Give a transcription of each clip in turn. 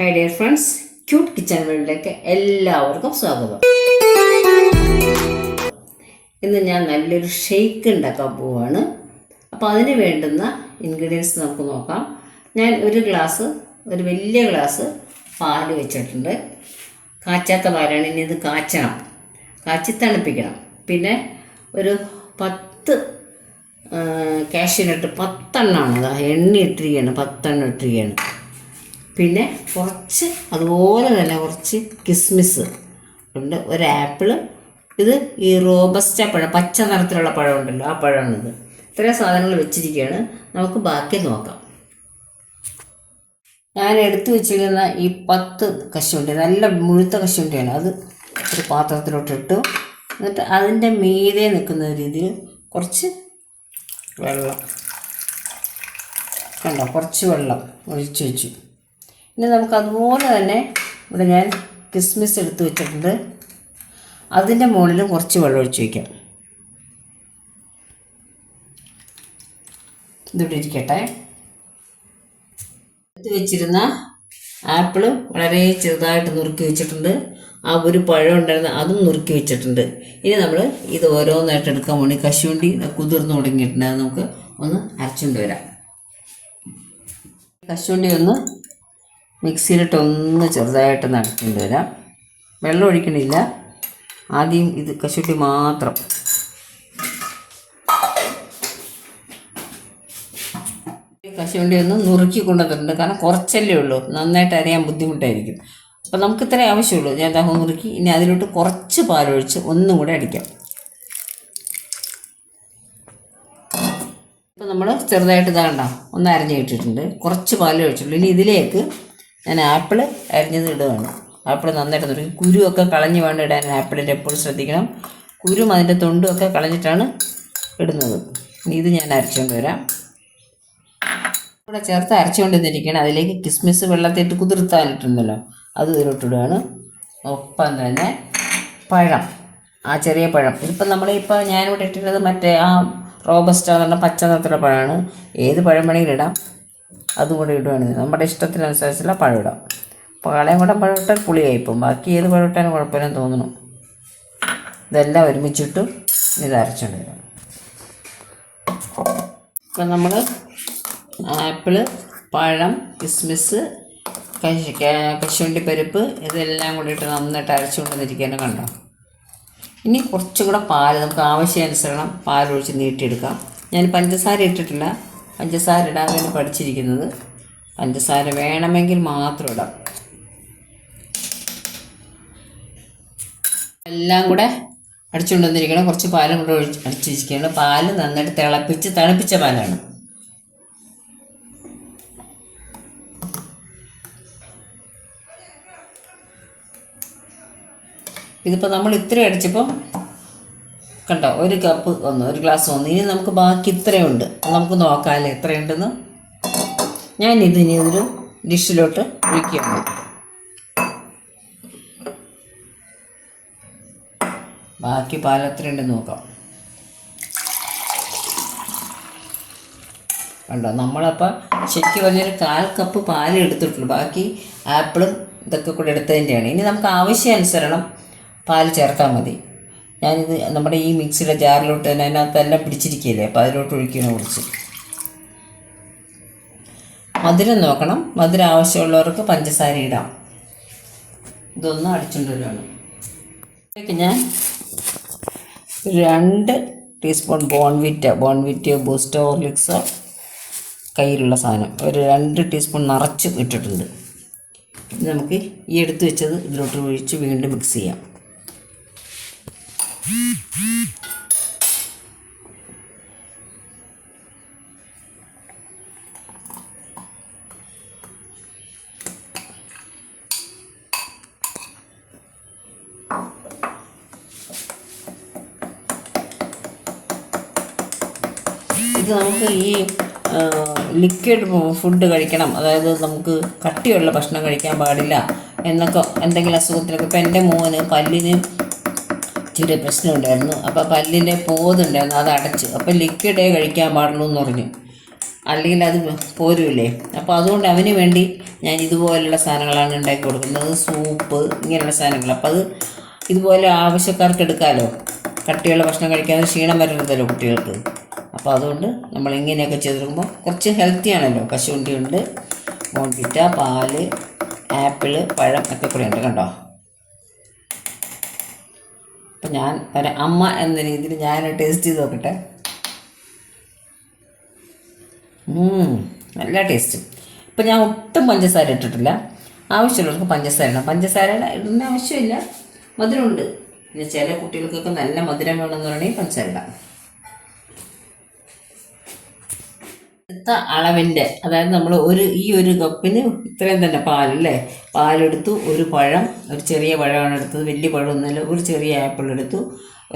Hi dear friends cute kitchen വേൾഡിലേക്ക് എല്ലാവർക്കും സ്വാഗതം. ഇന്ന് ഞാൻ നല്ലൊരു ഷെയ്ക്ക് ഉണ്ടാക്കാൻ പോവാണ്. അപ്പോൾ അതിന് വേണ്ടുന്ന ഇൻഗ്രീഡിയൻസ് നമുക്ക് നോക്കാം. ഞാൻ ഒരു ഗ്ലാസ് ഒരു വലിയ ഗ്ലാസ് പാൽ വെച്ചിട്ടുണ്ട്. കാച്ചാത്ത പാലാണ്. ഇനി ഇത് കാച്ചണം. കാച്ചി തണുപ്പിക്കണം. പിന്നെ ഒരു പത്ത് കാഷ്യൂനട്ട് പത്തെണ്ണമാണ്. എണ്ണ ഇട്ടിരിക്കുകയാണ്. പത്തെണ്ണം ഇട്ടിരിക്കുകയാണ്. പിന്നെ കുറച്ച് അതുപോലെ തന്നെ കുറച്ച് കിസ്മിസ്. ഉണ്ട്. ഒരു ആപ്പിൾ ഇത് ഈ റോബസ്റ്റ പഴം പച്ച നിറത്തിലുള്ള പഴം ഉണ്ടല്ലോ ആ പഴമാണിത്. ഇത്രയും സാധനങ്ങൾ വെച്ചിരിക്കുകയാണ്. നമുക്ക് ബാക്കി നോക്കാം. ഞാൻ എടുത്തു വെച്ചിരുന്ന ഈ പത്ത് കശുവണ്ടി നല്ല മുഴുത്ത കശുവണ്ടിയാണ് അത്. ഒരു പാത്രത്തിലോട്ട് ഇട്ടു. എന്നിട്ട് അതിന്റെ മീതെ നിൽക്കുന്ന രീതിയിൽ കുറച്ച് വെള്ളം. കണ്ടോ? കുറച്ച് വെള്ളം ഒഴിച്ചു വെച്ചു. ഇനി നമുക്ക് അതുപോലെ തന്നെ ഇവിടെ ഞാൻ കിസ്മിസ് എടുത്ത് വെച്ചിട്ടുണ്ട്. അതിന്റെ മുകളിൽ കുറച്ച് വെള്ളം ഒഴിച്ച് വയ്ക്കാം ഇതിവിടെ ഇരിക്കട്ടെ. എടുത്ത് വെച്ചിരുന്ന ആപ്പിൾ വളരെ ചെറുതായിട്ട് നുറുക്കി വെച്ചിട്ടുണ്ട്. ആ ഒരു പഴം ഉണ്ടായിരുന്ന അതും നുറുക്കി വെച്ചിട്ടുണ്ട്. ഇനി നമ്മൾ ഇത് ഓരോന്നായിട്ട് എടുക്കാൻ വേണ്ടി കശുവണ്ടി കുതിർന്ന് തുടങ്ങിയിട്ടുണ്ട്. അത് നമുക്ക് ഒന്ന് അരച്ചുകൊണ്ട് വരാം. കശുവണ്ടി ഒന്ന് മിക്സിയിലിട്ട് ഒന്ന് ചെറുതായിട്ട് നടത്തിക്കൊണ്ട് വരാം. വെള്ളം ഒഴിക്കണില്ല. ആദ്യം ഇത് കശുട്ടി മാത്രം. കശുവണ്ടി ഒന്ന് നുറുക്കി കൊണ്ടുവന്നിട്ടുണ്ട്. കാരണം കുറച്ചല്ലേ ഉള്ളൂ. നന്നായിട്ട് അരയാൻ ബുദ്ധിമുട്ടായിരിക്കും. അപ്പം നമുക്ക് ഇത്രേ ആവശ്യമുള്ളൂ. ഞാൻ ദാഹം നുറുക്കി. ഇനി അതിലോട്ട് കുറച്ച് പാലൊഴിച്ച് ഒന്നും കൂടെ അടിക്കാം. ഇപ്പം നമ്മൾ ചെറുതായിട്ട് ഇതാകണ്ട ഒന്ന് അരഞ്ഞ് ഇട്ടിട്ടുണ്ട് കുറച്ച് ഒഴിച്ചുള്ളൂ. ഇനി ഇതിലേക്ക് ഞാൻ ആപ്പിൾ അരിഞ്ഞത് ഇടുകയാണ് ആപ്പിൾ നന്നായിട്ട് നുറുക്കി കുരുവൊക്കെ കളഞ്ഞ് വേണം ഇടാൻ. ആപ്പിളിന്റെ എപ്പോഴും ശ്രദ്ധിക്കണം. കുരും അതിന്റെ തൊണ്ടും ഒക്കെ കളഞ്ഞിട്ടാണ് ഇടുന്നത്. ഇത് ഞാൻ അരച്ചുകൊണ്ട് വരാം. ഇവിടെ ചേർത്ത് അരച്ചുകൊണ്ടിരിക്കുകയാണ് അതിലേക്ക് കിസ്മിസ് വെള്ളത്തിട്ട് കുതിർത്താനിട്ടുണ്ടല്ലോ. അത് ഇതിലോട്ടിടുകയാണ് ഒപ്പം തന്നെ പഴം. ആ ചെറിയ പഴം. ഇതിപ്പം നമ്മളിപ്പോൾ ഞാനിവിടെ ഇട്ടിട്ടുള്ളത് മറ്റേ ആ റോബസ്റ്റ എന്ന് പറഞ്ഞ പച്ച നിറത്തിലുള്ള പഴമാണ്. ഏത് പഴം വേണമെങ്കിലും ഇടാം. അതും കൂടെ ഇടുകയാണെങ്കിൽ നമ്മുടെ ഇഷ്ടത്തിനനുസരിച്ചുള്ള പഴം ഇടാം പാളയം കൂടെ പഴം ഇട്ടാൽ പുളിയായിപ്പം ബാക്കി ഏത് പഴം ഇട്ടാലും കുഴപ്പമില്ലെന്ന് തോന്നുന്നു. ഇതെല്ലാം ഒരുമിച്ചിട്ട് ഇത് അരച്ചുകൊണ്ട് വരാം ഇപ്പം നമ്മൾ ആപ്പിൾ പഴം കിസ്മിസ് കശി കശുവണ്ടി പരിപ്പ് ഇതെല്ലാം കൂടി ഇട്ട് നന്നായിട്ട് അരച്ചുകൊണ്ടിരിക്കാൻ കണ്ടോ? ഇനി കുറച്ചും കൂടെ പാൽ നമുക്ക് ആവശ്യാനുസരണം പാലൊഴിച്ച് നീട്ടിയെടുക്കാം. ഞാൻ പഞ്ചസാര ഇട്ടിട്ടില്ല. പഞ്ചസാര ഇടാൻ വേണ്ടി പഠിച്ചിരിക്കുന്നത്. പഞ്ചസാര വേണമെങ്കിൽ മാത്രം ഇടാം. എല്ലാം കൂടെ അടിച്ചുകൊണ്ട് വന്നിരിക്കണം കുറച്ച് പാലും കൂടെ ഒഴിച്ച് അടിച്ചിരിക്കുകയാണ്. പാൽ നന്നായിട്ട് തിളപ്പിച്ച് തിളപ്പിച്ച പാലാണ്. ഇതിപ്പോൾ നമ്മൾ ഇത്രയും അടിച്ചപ്പോൾ കണ്ടോ ഒരു കപ്പ് വന്നു ഒരു ഗ്ലാസ് വന്നു ഇനി നമുക്ക് ബാക്കി ഇത്രയുണ്ട്. നമുക്ക് നോക്കാമല്ലേ എത്രയുണ്ടെന്ന് ഞാൻ ഇതിനി ഒരു ഡിഷിലോട്ട് ഒഴിക്കുകയാണ്. ബാക്കി പാൽ എത്രയുണ്ടെന്ന് നോക്കാം. കണ്ടോ നമ്മളപ്പോൾ ശരിക്കും പറഞ്ഞൊരു കാൽ കപ്പ് പാൽ എടുത്തിട്ടുള്ളൂ. ബാക്കി ആപ്പിളും ഇതൊക്കെ കൂടെ എടുത്തതിന്റെയാണ് ഇനി നമുക്ക് ആവശ്യാനുസരണം പാൽ ചേർത്താൽ മതി. ഞാനിത് നമ്മുടെ ഈ മിക്സിയുടെ ജാറിലോട്ട് തന്നെ അതിനകത്തെല്ലാം പിടിച്ചിരിക്കുകയില്ലേ? അപ്പോൾ അതിലോട്ട് ഒഴിക്കണം കുറച്ച്. മധുരം നോക്കണം. മധുരം ആവശ്യമുള്ളവർക്ക് പഞ്ചസാര ഇടാം. ഇതൊന്നും അടിച്ചുകൊണ്ട് വരുവാണ് ഇതിലേക്ക് ഞാൻ രണ്ട് ടീസ്പൂൺ ബോൺവിറ്റ ബോൺവിറ്റയോ ബൂസ്റ്റോ ഹോർലിക്സോ കയ്യിലുള്ള സാധനം. ഒരു രണ്ട് ടീസ്പൂൺ നിറച്ച് ഇട്ടിട്ടുണ്ട്. നമുക്ക് ഈ എടുത്ത് വെച്ചത് ഇതിലോട്ട് ഒഴിച്ച് വീണ്ടും മിക്സ് ചെയ്യാം. ഇത് നമുക്ക് ഈ ലിക്വിഡ് ഫുഡ് കഴിക്കണം. അതായത് നമുക്ക് കട്ടിയുള്ള ഭക്ഷണം കഴിക്കാൻ പാടില്ല എന്നൊക്കെ എന്തെങ്കിലും അസുഖത്തിനൊക്കെ ഇപ്പം എന്റെ മോന് പല്ലിന് ചെറിയ പ്രശ്നമുണ്ടായിരുന്നു. അപ്പോൾ പല്ലിന്റെ പോതുണ്ടായിരുന്നു. അത് അടച്ചു. അപ്പോൾ ലിക്വിഡേ കഴിക്കാൻ പാടുള്ളൂ എന്ന് പറഞ്ഞു. അല്ലെങ്കിൽ അത് പോരുമില്ലേ അപ്പോൾ അതുകൊണ്ട് അവന് വേണ്ടി ഞാൻ ഇതുപോലെയുള്ള സാധനങ്ങളാണ് ഉണ്ടാക്കി കൊടുക്കുന്നത്. സൂപ്പ് ഇങ്ങനെയുള്ള സാധനങ്ങൾ. അപ്പോൾ അത് ഇതുപോലെ ആവശ്യക്കാർക്ക് എടുക്കാമല്ലോ കട്ടിയുള്ള ഭക്ഷണം കഴിക്കാതെ ക്ഷീണം വരരുതല്ലോ കുട്ടികൾക്ക്. അപ്പോൾ അതുകൊണ്ട് നമ്മൾ ഇങ്ങനെയൊക്കെ ചെയ്തിരിക്കുമ്പോൾ കുറച്ച് ഹെൽത്തി ആണല്ലോ. കശുവണ്ടി ഉണ്ട് മോൺപിറ്റ പാൽ ആപ്പിൾ പഴം ഒക്കെ കൂടെ ഉണ്ട് കണ്ടോ? അപ്പം ഞാൻ ഒരു അമ്മ എന്ന രീതിയിൽ ഞാൻ ടേസ്റ്റ് ചെയ്ത് നോക്കട്ടെ. നല്ല ടേസ്റ്റ് ഇപ്പം ഞാൻ ഒട്ടും പഞ്ചസാര ഇട്ടിട്ടില്ല. ആവശ്യമുള്ളവർക്ക് പഞ്ചസാര ഇടണം പഞ്ചസാര ഇടുന്ന ആവശ്യമില്ല. മധുരമുണ്ട്. പിന്നെ ചില കുട്ടികൾക്കൊക്കെ നല്ല മധുരം വേണമെന്ന് പറഞ്ഞാൽ പഞ്ചസാര ഇടാം. എടുത്ത അളവിന്റെ അതായത് നമ്മൾ ഒരു ഈ ഒരു കപ്പിന് ഇത്രയും തന്നെ പാലല്ലേ പാലെടുത്തു ഒരു പഴം ഒരു ചെറിയ പഴമാണ് എടുത്തത് വലിയ പഴമൊന്നുമില്ല ഒരു ചെറിയ ആപ്പിൾ എടുത്തു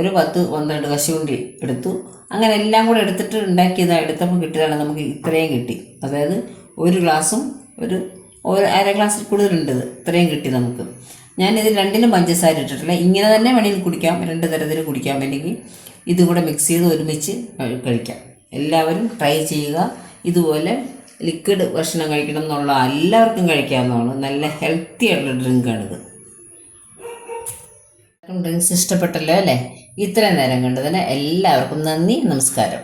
ഒരു പത്ത് പന്ത്രണ്ട് കശുവണ്ടി എടുത്തു. അങ്ങനെ എല്ലാം കൂടെ എടുത്തിട്ട് ഉണ്ടാക്കിയതാണ് എടുത്തപ്പോൾ കിട്ടിയതാണ് നമുക്ക് ഇത്രയും കിട്ടി. അതായത് ഒരു ഗ്ലാസും ഒരു ഒരു അര ഗ്ലാസ്സിൽ കൂടുതലുണ്ട് ഇത് ഇത്രയും കിട്ടി നമുക്ക്. ഞാൻ ഞാനിത് രണ്ടിലും പഞ്ചസാര ഇട്ടിട്ടില്ല. ഇങ്ങനെ തന്നെ വേണമെങ്കിൽ കുടിക്കാം രണ്ട് തരത്തിൽ കുടിക്കാം. അല്ലെങ്കിൽ ഇതും കൂടെ മിക്സ് ചെയ്ത് ഒരുമിച്ച് കഴിക്കാം. എല്ലാവരും ട്രൈ ചെയ്യുക. ഇതുപോലെ ലിക്വിഡ് ഭക്ഷണം കഴിക്കണം എന്നുള്ള എല്ലാവർക്കും കഴിക്കാവുന്നതാണ്. നല്ല ഹെൽത്തി ആയിട്ടുള്ള ഡ്രിങ്കാണിത് ഡ്രിങ്ക്സ് ഇഷ്ടപ്പെട്ടല്ലോ അല്ലേ? ഇത്രയും നേരം കണ്ടതിന് എല്ലാവർക്കും നന്ദി നമസ്കാരം.